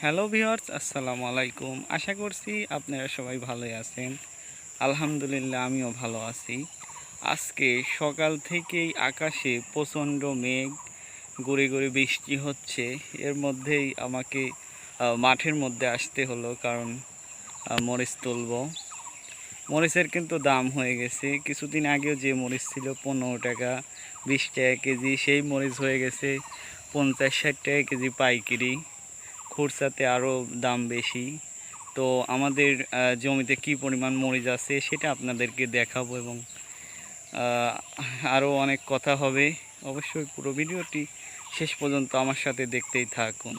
Hello viewers আসসালামু আলাইকুম। আশা করছি আপনারা সবাই ভালোই আছেন। আলহামদুলিল্লাহ, আমিও ভালো আছি। আজকে সকাল থেকেই আকাশে প্রচণ্ড মেঘ, গড়ে গড়ে বৃষ্টি হচ্ছে। এর মধ্যেই আমাকে মাঠের মধ্যে আসতে হলো কারণ মরিচ তুলব। মরিচের কিন্তু দাম হয়ে গেছে। কিছুদিন আগেও যে মরিচ ছিল পনেরো টাকা, বিশ টাকা কেজি, সেই মরিচ হয়ে গেছে পঞ্চাশ ষাট টাকা কেজি পাইকারি। খুরসাতে আরও দাম বেশি। তো আমাদের জমিতে কি পরিমাণ মরিচ আছে সেটা আপনাদেরকে দেখাবো এবং আরও অনেক কথা হবে। অবশ্যই পুরো ভিডিওটি শেষ পর্যন্ত আমার সাথে দেখতেই থাকুন।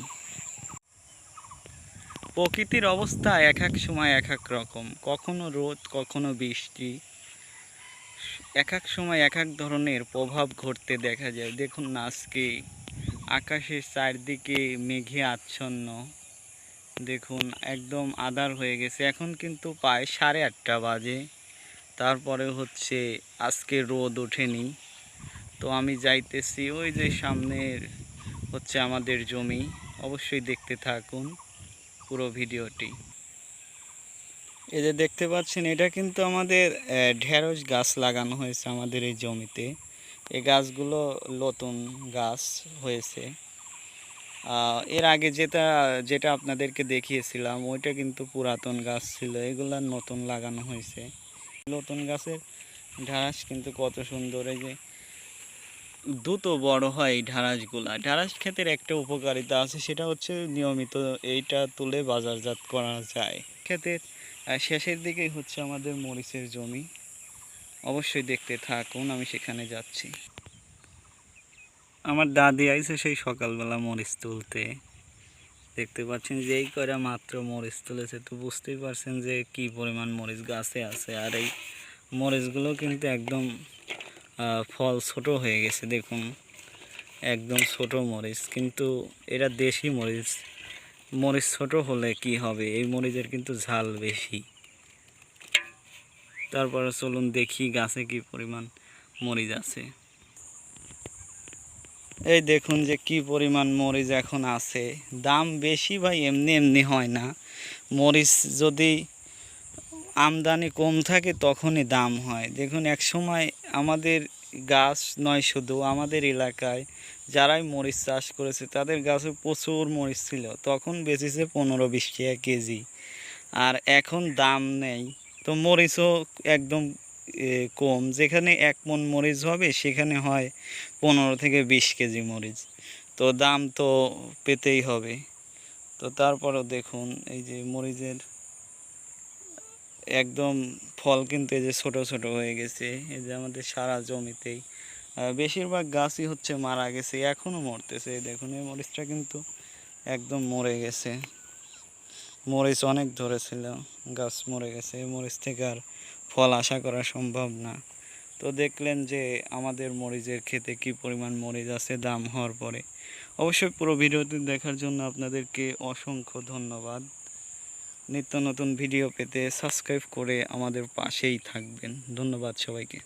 প্রকৃতির অবস্থা এক এক সময় এক এক রকম। কখনো রোদ, কখনো বৃষ্টি। এক এক সময় এক এক ধরনের প্রভাব ঘটতে দেখা যায়। দেখুন আজকে। আকাশের চারদিকে মেঘে আচ্ছন্ন। দেখুন, একদম আদার হয়ে গেছে। এখন কিন্তু প্রায় সাড়ে আটটা বাজে। তারপরে হচ্ছে আজকে রোদ ওঠেনি। তো আমি যাইতেছি ওই যে সামনের হচ্ছে আমাদের জমি। অবশ্যই দেখতে থাকুন পুরো ভিডিওটি। এই যে দেখতে পাচ্ছেন, এটা কিন্তু আমাদের ঢেঁড়স গাছ লাগানো হয়েছে আমাদের এই জমিতে। এই গাছগুলো নতুন গাছ হয়েছে। এর আগে যেটা যেটা আপনাদেরকে দেখিয়েছিলাম, ওইটা কিন্তু পুরাতন গাছ ছিল। এগুলা নতুন লাগানো হয়েছে। নতুন গাছের ঢাড়াস কিন্তু কত সুন্দর। এই যে দ্রুত বড় হয় এই ঢাড়াসগুলা। ঢাড়াস ক্ষেতের একটা উপকারিতা আছে, সেটা হচ্ছে নিয়মিত এইটা তুলে বাজারজাত করা যায়। ক্ষেতের শেষের দিকেই হচ্ছে আমাদের মরিচের জমি। অবশ্যই দেখতে থাকুন, আমি সেখানে যাচ্ছি। আমার দাদি আইছে সেই সকালবেলা মরিচ তুলতে। দেখতে পাচ্ছেন যে এই করে মাত্র মরিচ তুলেছে, তো বুঝতেই পারছেন যে কি পরিমাণ মরিচ গাছে আছে। আর এই মরিচগুলো কিন্তু একদম ফল ছোট হয়ে গেছে, দেখুন। একদম ছোট মরিচ, কিন্তু এরা দেশি মরিচ। মরিচ ছোট হলে কি হবে? এই মরিচের কিন্তু ঝাল বেশি। তারপরে চলুন দেখি গাছে কি পরিমাণ মরিচ আছে। এই দেখুন যে কি পরিমাণ মরিচ এখন আছে। দাম বেশি ভাই, এমনি এমনি হয় না। মরিচ যদি আমদানি কম থাকে তখনই দাম হয়। দেখুন, এক সময় আমাদের গাছ নয় শুধু, আমাদের এলাকায় যারাই মরিচ চাষ করেছে, তাদের গাছে প্রচুর মরিচ ছিল। তখন বেচেছে পনেরো বিশ টাকা কেজি। আর এখন দাম নেই। তো মরিচও একদম কম। যেখানে এক মন মরিচ হবে, সেখানে হয় পনেরো থেকে বিশ কেজি মরিচ। তো দাম তো পেতেই হবে। তো তারপরও দেখুন, এই যে মরিচের একদম ফল কিন্তু এই যে ছোট ছোট হয়ে গেছে। এই যে আমাদের সারা জমিতেই। বেশিরভাগ গাছই হচ্ছে মারা গেছে, এখনও মরতেছে। দেখুন, এই মরিচটা কিন্তু একদম মরে গেছে। মরিচ অনেক ধরেছিল, গাছ মরে গেছে, এই মরিচ থেকে আর ফল আশা করা সম্ভব না। তো দেখলেন যে আমাদের মরিচের খেতে কি পরিমাণ মরিচ আছে, দাম হওয়ার পরে। অবশ্যই পুরো ভিডিওটি দেখার জন্য আপনাদেরকে অসংখ্য ধন্যবাদ। নিত্য নতুন ভিডিও পেতে সাবস্ক্রাইব করে আমাদের পাশেই থাকবেন। ধন্যবাদ সবাইকে।